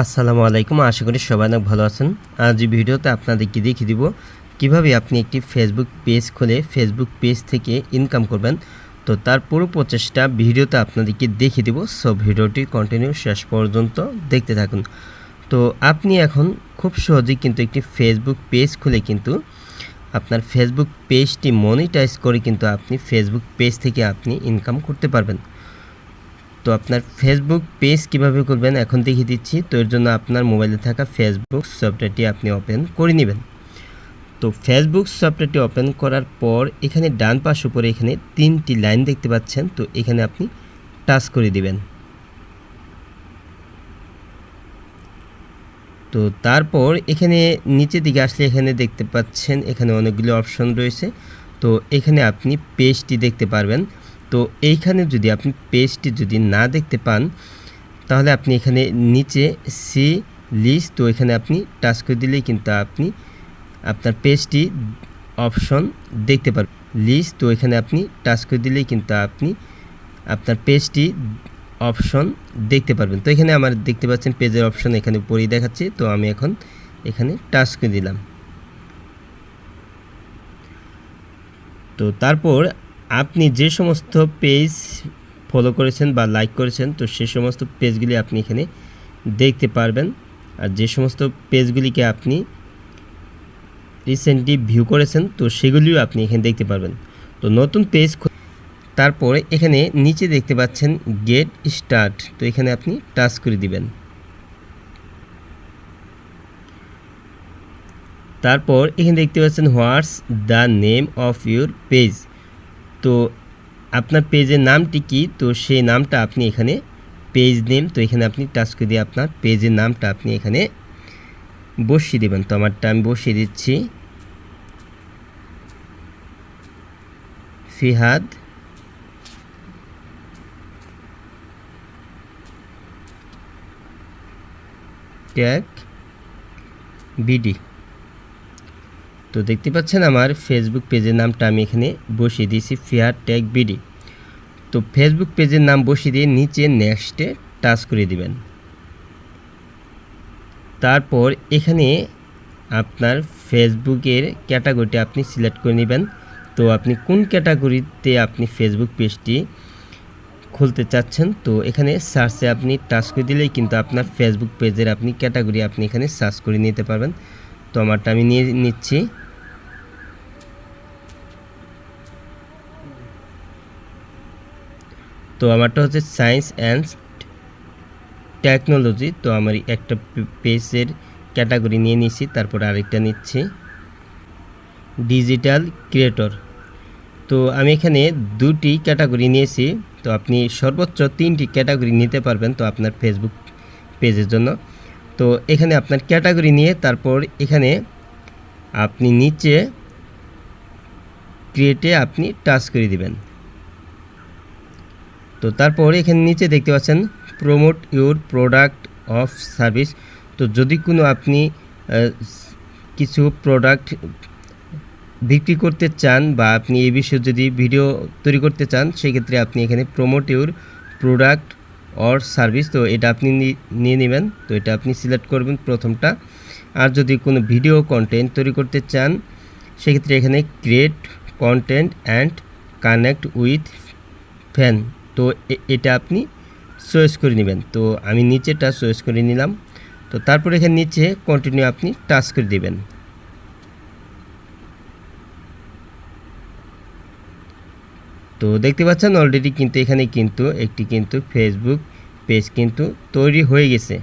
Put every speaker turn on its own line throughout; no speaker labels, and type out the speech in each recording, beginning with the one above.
আসসালামু আলাইকুম, আশা করি সবাই অনেক ভালো আছেন। আজ এই ভিডিওতে আপনাদেরকে দেখিয়ে দিব কীভাবে আপনি একটি ফেসবুক পেজ খুলে ফেসবুক পেজ থেকে ইনকাম করবেন। তো তার পুরো প্রচেষ্টা ভিডিওতে আপনাদেরকে দেখিয়ে দিব। সব ভিডিওটি কন্টিনিউ শেষ পর্যন্ত দেখতে থাকুন। তো আপনি এখন খুব সহজেই কিন্তু একটি ফেসবুক পেজ খুলে কিন্তু আপনার ফেসবুক পেজটি মনিটাইজ করে কিন্তু আপনি ফেসবুক পেজ থেকে আপনি ইনকাম করতে পারবেন। তো আপনার ফেসবুক পেজ কীভাবে করবেন, এখন দেখিয়ে দিচ্ছি। তো এর জন্য আপনার মোবাইলে থাকা ফেসবুক সফটওয়্যারটি আপনি ওপেন করে নেবেন। তো ফেসবুক সফটওয়্যারটি ওপেন করার পর এখানে ডান পাশ উপরে এখানে তিনটি লাইন দেখতে পাচ্ছেন। তো এখানে আপনি টাচ করে দিবেন। তো তারপর এখানে নিচের দিকে আসলে এখানে দেখতে পাচ্ছেন, এখানে অনেকগুলো অপশন রয়েছে। তো এখানে আপনি পেজটি দেখতে পারবেন। তো এইখানে যদি আপনি পেজটি যদি না দেখতে পান, তাহলে আপনি এখানে নিচে সি লিস্ট, তো এখানে আপনি টাচ করে দিলেই কিন্তু আপনি আপনার পেজটি অপশন দেখতে পারবেন লিস্ট, তো এখানে আপনি টাচ করে দিলেই কিন্তু আপনি আপনার পেজটি অপশন দেখতে পারবেন। তো এখানে আমার দেখতে পাচ্ছেন পেজের অপশন এখানে পরেই দেখাচ্ছে, তো আমি এখন এখানে টাচ করে দিলাম। তো তারপর আপনি যে সমস্ত পেজ ফলো করেছেন বা লাইক করেছেন, তো সে সমস্ত পেজগুলি আপনি এখানে দেখতে পারবেন। আর যে সমস্ত পেজগুলিকে আপনি রিসেন্টলি ভিউ করেছেন, তো সেগুলিও আপনি এখানে দেখতে পারবেন। তো নতুন পেজ তারপরে এখানে নিচে দেখতে পাচ্ছেন গেট স্টার্ট তো এখানে আপনি টাচ করে দিবেন। তারপর এখানে দেখতে পাচ্ছেন what's the name of your page তো আপনার পেজের নামটি কি? তো সেই নামটা আপনি এখানে পেজ নেম তো এখানে আপনি টাচ করে দিয়ে আপনার পেজের নামটা আপনি এখানে বসিয়ে দেবেন। তো আমারটা আমি বসিয়ে দিচ্ছি। ফিহাদ। ট্যাগ। বিডি। তো দেখতে পাচ্ছেন আমার ফেসবুক পেজের নামটা আমি এখানে বসিয়ে দিয়েছি ফেয়ার ট্যাগ বিডি তো ফেসবুক পেজের নাম বসিয়ে দিয়ে নিচে নেক্সটে টাচ করে দিবেন। তারপর এখানে আপনার ফেসবুকের ক্যাটাগরিটি আপনি সিলেক্ট করে নেবেন। তো আপনি কোন ক্যাটাগরিতে আপনি ফেসবুক পেজটি খুলতে চাচ্ছেন, তো এখানে সার্চে আপনি টাচ করে দিলেই কিন্তু আপনার ফেসবুক পেজের আপনি ক্যাটাগরি আপনি এখানে সার্চ করে নিতে পারবেন। তো আমারটা আমি নিয়ে নিচ্ছি। তো আমারটা হচ্ছে সায়েন্স অ্যান্ড টেকনোলজি। তো আমার একটা পেজের ক্যাটাগরি নিয়ে নিচ্ছি তারপর আরেকটা নিচ্ছি। Digital creator. তো আমি এখানে দুটি ক্যাটাগরি নিয়েছি। তো আপনি সর্বোচ্চ তিনটি ক্যাটাগরি নিতে পারবেন তো আপনার ফেসবুক পেজের জন্য। তো এখানে আপনার ক্যাটাগরি নিয়ে, তারপর এখানে আপনি নিচে ক্রিয়েটে আপনি টাচ করে দিবেন। তো তারপর এখানে নিচে দেখতে পাচ্ছেন promote your product of service তো যদি কোনো আপনি কিছু প্রোডাক্ট বিক্রি করতে চান বা আপনি এই বিষয়ে যদি ভিডিও তৈরি করতে চান, সেক্ষেত্রে আপনি এখানে promote your product or service তো এটা আপনি নিয়ে নেবেন। তো এটা আপনি সিলেক্ট করবেন প্রথমটা। আর যদি কোনো ভিডিও কন্টেন্ট তৈরি করতে চান, সেক্ষেত্রে এখানে create content and connect with fan তো এটা আপনি চয়েস করে নেবেন। তো আমি নিচেটা চয়েস করে নিলাম। তো তারপর এখানে নিচে কন্টিনিউ আপনি টাচ করে দেবেন। তো দেখতে পাচ্ছেন অলরেডি কিন্তু এখানে কিন্তু একটি কিন্তু ফেসবুক পেজ কিন্তু তৈরি হয়ে গেছে।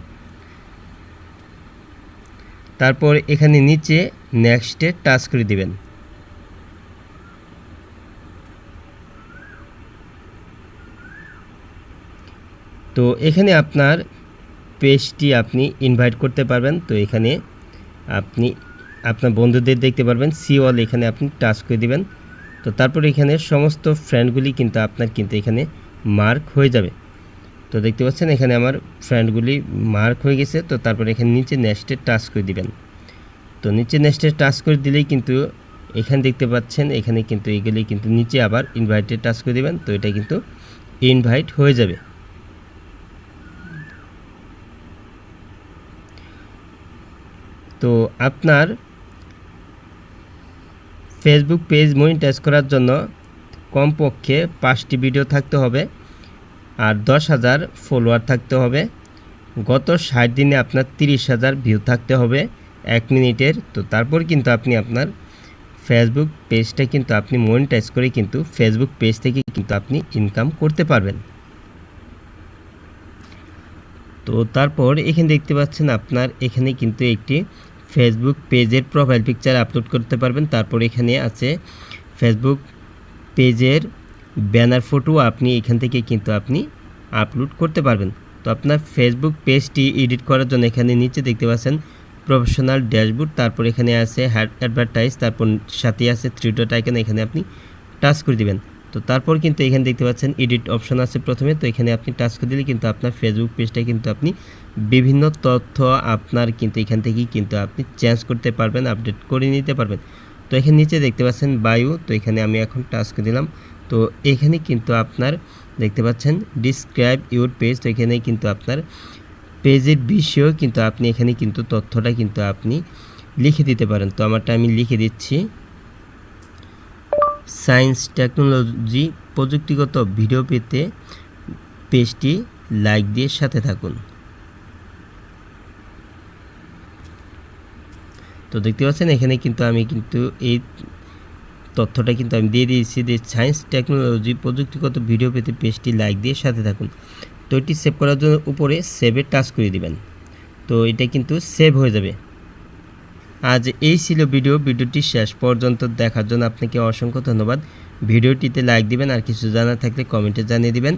তারপর এখানে নিচে নেক্সটে টাচ করে দিবেন। তো এখানে আপনার পেজটি আপনি ইনভাইট করতে পারবেন। তো এখানে আপনি, আপনার বন্ধুদের দেখতে পারবেন। সি ওয়াল এখানে আপনি টাচ করে দিবেন। তো তারপর এখানে সমস্ত ফ্রেন্ডগুলি কিন্তু আপনার কিন্তু এখানে মার্ক হয়ে যাবে। তো দেখতে পাচ্ছেন এখানে আমার ফ্রেন্ডগুলি মার্ক হয়ে গেছে। তো তারপর এখানে নিচে নেক্সটে টাচ করে দিবেন। তো নিচে নেক্সটে টাচ করে দিলেই কিন্তু এখানে দেখতে পাচ্ছেন, এখানে কিন্তু এগুলি কিন্তু নিচে আবার ইনভাইটে টাচ করে দিবেন। তো এটা কিন্তু ইনভাইট হয়ে যাবে। তো আপনার ফেসবুক পেজ মনিটাইজ করার জন্য কমপক্ষে পাঁচটি ভিডিও থাকতে হবে আর দশ হাজার ফলোয়ার থাকতে হবে। গত ষাট দিনে আপনার তিরিশ হাজার ভিউ থাকতে হবে এক মিনিটের। তো তারপর কিন্তু আপনি আপনার ফেসবুক পেজটা কিন্তু আপনি মনিটাইজ করে কিন্তু ফেসবুক পেজ থেকে কিন্তু আপনি ইনকাম করতে পারবেন। তো তারপর এখানে দেখতে পাচ্ছেন আপনার এখানে কিন্তু একটি ফেসবুক পেজের প্রোফাইল পিকচার আপলোড করতে পারবেন। তারপর এখানে আছে ফেসবুক পেজের ব্যানার ফটো আপনি এখান থেকে কিন্তু আপনি আপলোড করতে পারবেন। তো আপনার ফেসবুক পেজটি এডিট করার জন্য এখানে নিচে দেখতে পাচ্ছেন প্রফেশনাল ড্যাশবোর্ড তারপর এখানে আছে অ্যাডভার্টাইজ তারপর সাথে আছে থ্রি ডট আইকন এখানে আপনি টাচ করে দিবেন। তো তারপর কিন্তু এখানে দেখতে পাচ্ছেন এডিট অপশন আছে প্রথমে। তো এখানে আপনি টাচ করে দিলে কিন্তু আপনার ফেসবুক পেজটা কিন্তু আপনি বিভিন্ন তথ্য আপনার কিন্তু এখান থেকেই কিন্তু আপনি চেঞ্জ করতে পারবেন আপডেট করে নিতে পারবেন। তো এখানে নিচে দেখতে পাচ্ছেন বায়ু তো এখানে আমি এখন টাচ করে দিলাম। তো এখানে কিন্তু আপনার দেখতে পাচ্ছেন ডিসক্রাইব ইউর পেজ তো এখানে কিন্তু আপনার পেজের বিষয়েও কিন্তু আপনি এখানে কিন্তু তথ্যটা কিন্তু আপনি লিখে দিতে পারেন। তো আমারটা আমি লিখে দিচ্ছি। সায়েন্স, টেকনোলজি, প্রযুক্তিগত ভিডিও পেতে পেজটি লাইক দিয়ে সাথে থাকুন। তো দেখতে পাচ্ছেন, এখানে কিন্তু আমি কিন্তু এই তথ্যটা কিন্তু আমি দিয়ে দিয়েছি যে সায়েন্স, টেকনোলজি, প্রযুক্তিগত ভিডিও পেতে পেজটি লাইক দিয়ে সাথে থাকুন। তো এটি সেভ করার জন্য উপরে সেভে টাচ করে দিবেন। তো এটা কিন্তু সেভ হয়ে যাবে। আজ এই ছিল ভিডিও। ভিডিওটি শেষ পর্যন্ত দেখার জন্য আপনাকে অসংখ্য ধন্যবাদ। ভিডিওটিতে লাইক দিবেন আর কিছু জানার থাকলে কমেন্টে জানিয়ে দিবেন।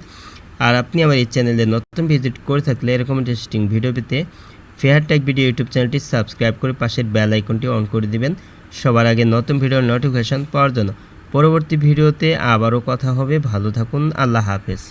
আর আপনি আমার এই চ্যানেলে নতুন ভিজিট করে থাকলে এরকম ইন্টারেস্টিং ভিডিও পেতে ফেয়ার টেক ভিডিও ইউটিউব চ্যানেলটি সাবস্ক্রাইব করে পাশের বেল আইকনটি অন করে দিবেন। সবার আগে নতুন ভিডিওর নোটিফিকেশন পাওয়ার জন্য। পরবর্তী ভিডিওতে আবারও কথা হবে। ভালো থাকুন। আল্লাহ হাফেজ।